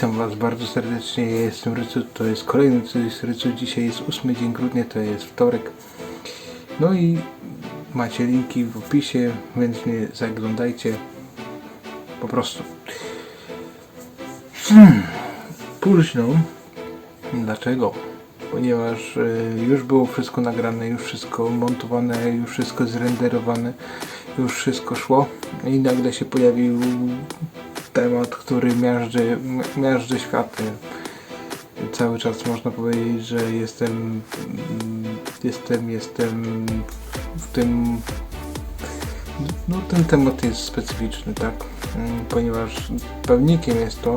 Witam Was bardzo serdecznie, ja jestem Rycu, to jest kolejny jest Rycu, dzisiaj jest 8 dzień grudnia, to jest wtorek. No i macie linki w opisie, więc nie zaglądajcie, po prostu. Hmm. Późno, dlaczego? Ponieważ y, już było wszystko nagrane, już wszystko montowane, już wszystko zrenderowane, już wszystko szło i nagle się pojawił temat, który miażdży, miażdży światy. Cały czas można powiedzieć, że jestem, jestem, jestem w tym, no ten temat jest specyficzny, tak? Ponieważ pewnikiem jest to,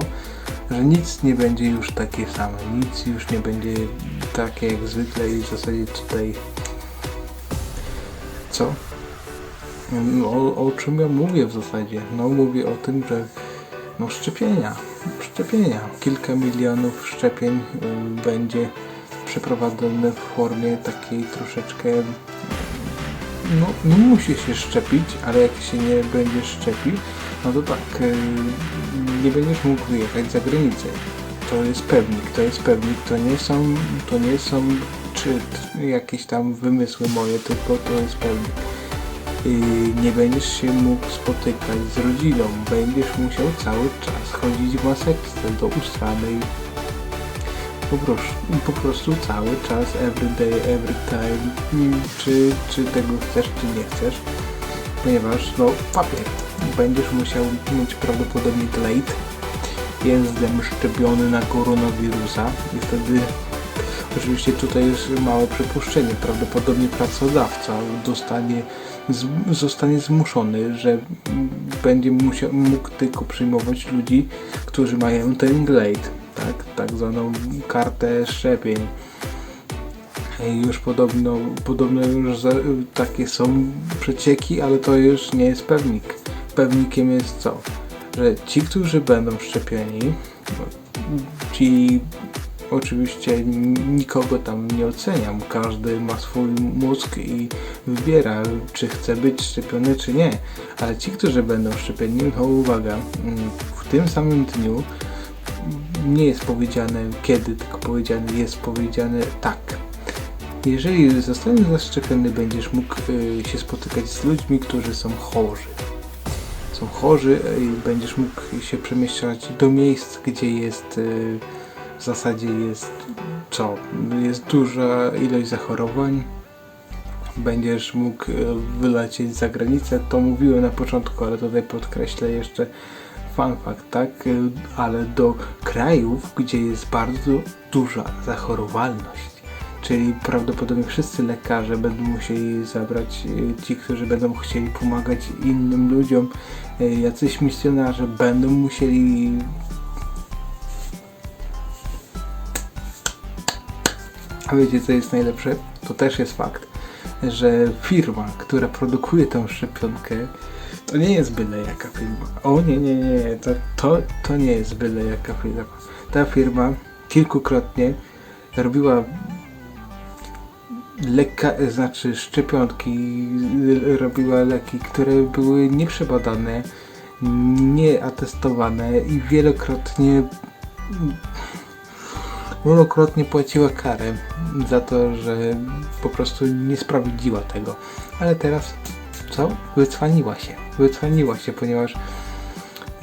że nic nie będzie już takie same, nic już nie będzie takie jak zwykle i w zasadzie tutaj co? No, O, o czym ja mówię w zasadzie? No mówię o tym, że no szczepienia, szczepienia. Kilka milionów szczepień y, będzie przeprowadzone w formie takiej troszeczkę no, no musi się szczepić, ale jak się nie będziesz szczepił, no to tak, y, nie będziesz mógł wyjechać za granicę. To jest pewnik, to jest pewnik, to nie są, to nie są czy jakieś tam wymysły moje, tylko to jest pewnik. Y, nie będziesz się mógł spotykać z rodziną, będziesz musiał cały czas chodzić w maseczce do ustranej. Po prostu, po prostu cały czas, every day, every time, Mm, czy, czy tego chcesz, czy nie chcesz, ponieważ no papier, będziesz musiał mieć prawdopodobnie glade, jestem szczepiony na koronawirusa i wtedy Oczywiście tutaj jest małe przypuszczenie. Prawdopodobnie pracodawca dostanie, z, zostanie zmuszony, że będzie musiał, mógł tylko przyjmować ludzi, którzy mają ten glade, tak, tak zwaną kartę szczepień. Już podobno, podobno już za, takie są przecieki, ale to już nie jest pewnik. Pewnikiem jest co? Że ci, którzy będą szczepieni, ci Oczywiście nikogo tam nie oceniam. Każdy ma swój mózg i wybiera, czy chce być szczepiony, czy nie. Ale ci, którzy będą szczepieni, no uwaga, mm, w tym samym dniu nie jest powiedziane kiedy, tylko powiedziane jest powiedziane tak. Jeżeli zostaniesz zaszczepiony, będziesz mógł y, się spotykać z ludźmi, którzy są chorzy. Są chorzy i będziesz mógł się przemieszczać do miejsc, gdzie jest y, w zasadzie jest co? Jest duża ilość zachorowań. Będziesz mógł e, wylecieć za granicę. To mówiłem na początku, ale tutaj podkreślę jeszcze fun fact, tak? E, Ale do krajów, gdzie jest bardzo duża zachorowalność. Czyli prawdopodobnie wszyscy lekarze będą musieli zabrać e, ci, którzy będą chcieli pomagać innym ludziom, jacyś misjonarze będą musieli A co jest najlepsze? To też jest fakt, że firma, która produkuje tą szczepionkę, to nie jest byle jaka firma. O nie, nie, nie, nie. To, to, to nie jest byle jaka firma. Ta firma kilkukrotnie robiła leka, znaczy szczepionki, robiła leki, które były nieprzebadane, nieatestowane i wielokrotnie wielokrotnie płaciła karę za to, że po prostu nie sprawdziła tego. Ale teraz co? Wycwaniła się. Wycwaniła się, ponieważ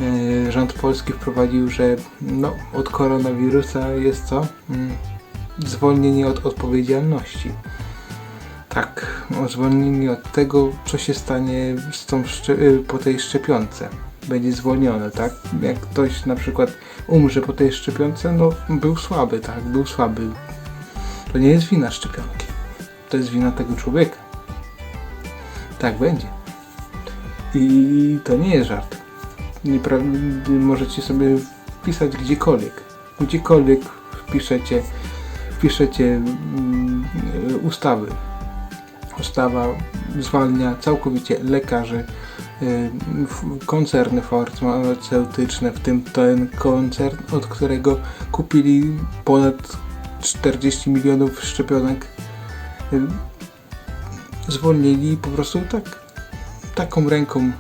e, rząd polski wprowadził, że no, od koronawirusa jest co? Mm, zwolnienie od odpowiedzialności. Tak, o zwolnienie od tego, co się stanie z tą po tej szczepionce. Będzie zwolnione, tak? Jak ktoś na przykład umrze po tej szczepionce, no był słaby, tak? Był słaby. To nie jest wina szczepionki. To jest wina tego człowieka. Tak będzie. I to nie jest żart. Możecie sobie wpisać gdziekolwiek. Gdziekolwiek wpiszecie, wpiszecie mm, ustawy ustawa zwalnia całkowicie lekarzy, y, koncerny farmaceutyczne, w tym ten koncern, od którego kupili ponad 40 milionów szczepionek, y, zwolnili po prostu tak, taką ręką,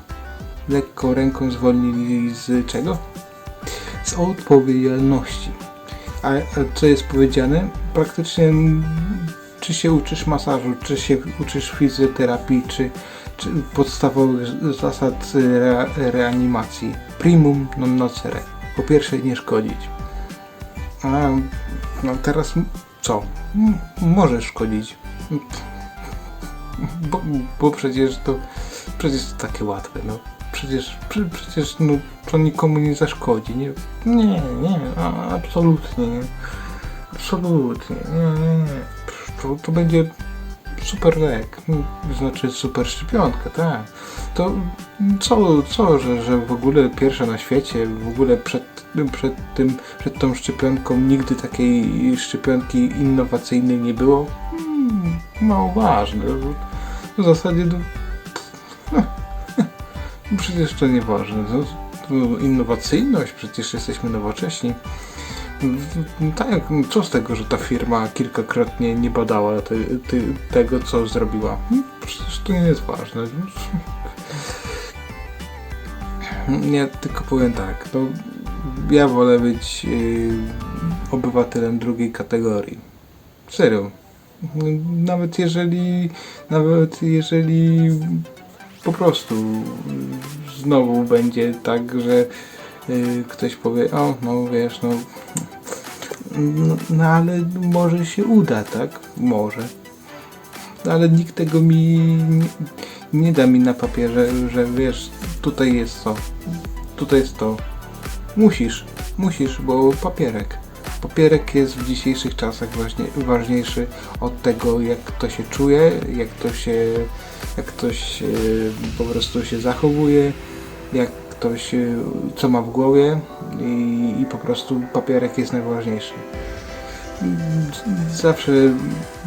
lekką ręką zwolnili z czego? Z odpowiedzialności. A, a co jest powiedziane? Praktycznie czy się uczysz masażu, czy się uczysz fizjoterapii, czy, czy podstawowych zasad re, reanimacji. Primum non nocere. Po pierwsze nie szkodzić. A no teraz co? Możesz szkodzić. Bo, bo przecież to przecież to takie łatwe, no. Przecież, prze- przecież no, to nikomu nie zaszkodzi, nie? Nie, nie, absolutnie nie. Absolutnie, nie, nie, nie. To, to będzie super lek, znaczy super szczepionka, tak. To co, co że, że w ogóle pierwsza na świecie, w ogóle przed, przed tym, przed tą szczepionką nigdy takiej szczepionki innowacyjnej nie było? Hmm, mało ważne. W zasadzie no przecież to nieważne. To, to innowacyjność, przecież jesteśmy nowocześni. Tak, co z tego, że ta firma kilkakrotnie nie badała te, te, tego, co zrobiła? No, Przecież to nie jest ważne. Ja tylko powiem tak, no, ja wolę być yy, obywatelem drugiej kategorii. Serio. Nawet jeżeli, nawet jeżeli po prostu znowu będzie tak, że yy, ktoś powie, o, no wiesz, no, no, no ale może się uda, tak? Może. Ale nikt tego mi nie, nie da mi na papierze, że wiesz, tutaj jest to, tutaj jest to. Musisz, musisz, bo papierek. Papierek jest w dzisiejszych czasach właśnie ważniejszy od tego, jak to się czuje, jak to się, jak ktoś e, po prostu się zachowuje, jak ktoś, e, co ma w głowie i, i po prostu papierek jest najważniejszy. Zawsze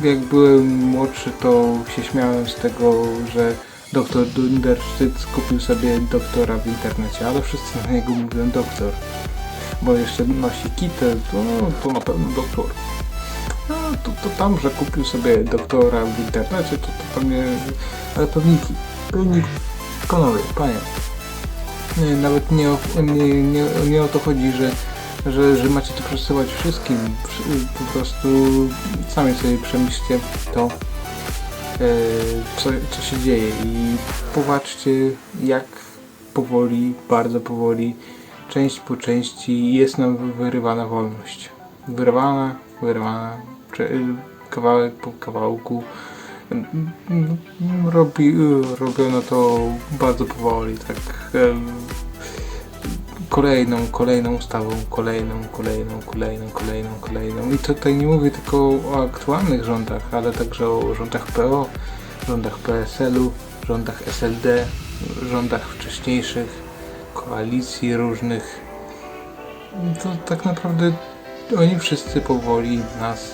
jak byłem młodszy, to się śmiałem z tego, że doktor Dundersztyc kupił sobie doktora w internecie, ale wszyscy na niego mówią doktor. Bo jeszcze nosi kitę, to, to na pewno doktor. No, to, to tam, że kupił sobie doktora w internecie, to, to pewnie... Ale pewniki. Pewnik konowy, panie. Nawet nie nie, nie, nie o to chodzi, że, że, że macie to przesyłać wszystkim. Po prostu sami sobie przemyślcie to, e, co, co się dzieje i popatrzcie, jak powoli, bardzo powoli, część po części jest nam wyrywana wolność. Wyrywana, cze- kawałek po kawałku. Robi, robiono to bardzo powoli, tak kolejną, kolejną ustawą, kolejną, kolejną, kolejną, kolejną, kolejną. I tutaj nie mówię tylko o aktualnych rządach, ale także o rządach PO, rządach PSL-u, rządach SLD, rządach wcześniejszych, koalicji różnych. To tak naprawdę oni wszyscy powoli nas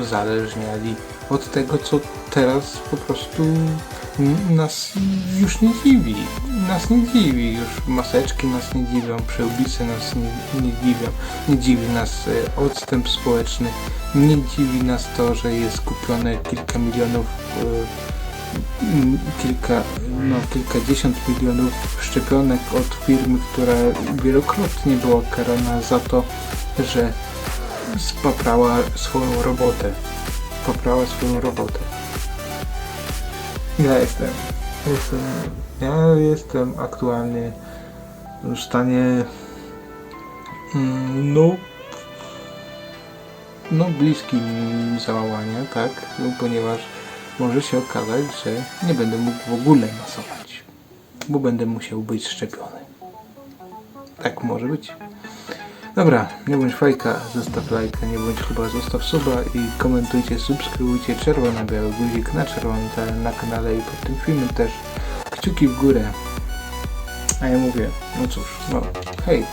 uzależniali od tego, co teraz po prostu nas już nie dziwi. Nas nie dziwi już. Maseczki nas nie dziwią, przyłbice nas nie, nie dziwią. Nie dziwi nas e, odstęp społeczny. Nie dziwi nas to, że jest kupione kilka milionów e, kilka, no, kilkadziesiąt milionów szczepionek od firmy, która wielokrotnie była karana za to, że spaprała swoją robotę. Spaprała swoją robotę. Ja jestem. Jestem. Ja jestem aktualnie w stanie. mm, No. No, bliskim załamania, tak? No, ponieważ może się okazać, że nie będę mógł w ogóle masować, bo będę musiał być szczepiony. Tak może być. Dobra, nie bądź fajka, zostaw lajka, nie bądź chyba, zostaw suba i komentujcie, subskrybujcie czerwony biały guzik na czerwonym ta- na kanale i pod tym filmem też kciuki w górę. A ja mówię, no cóż, no hej,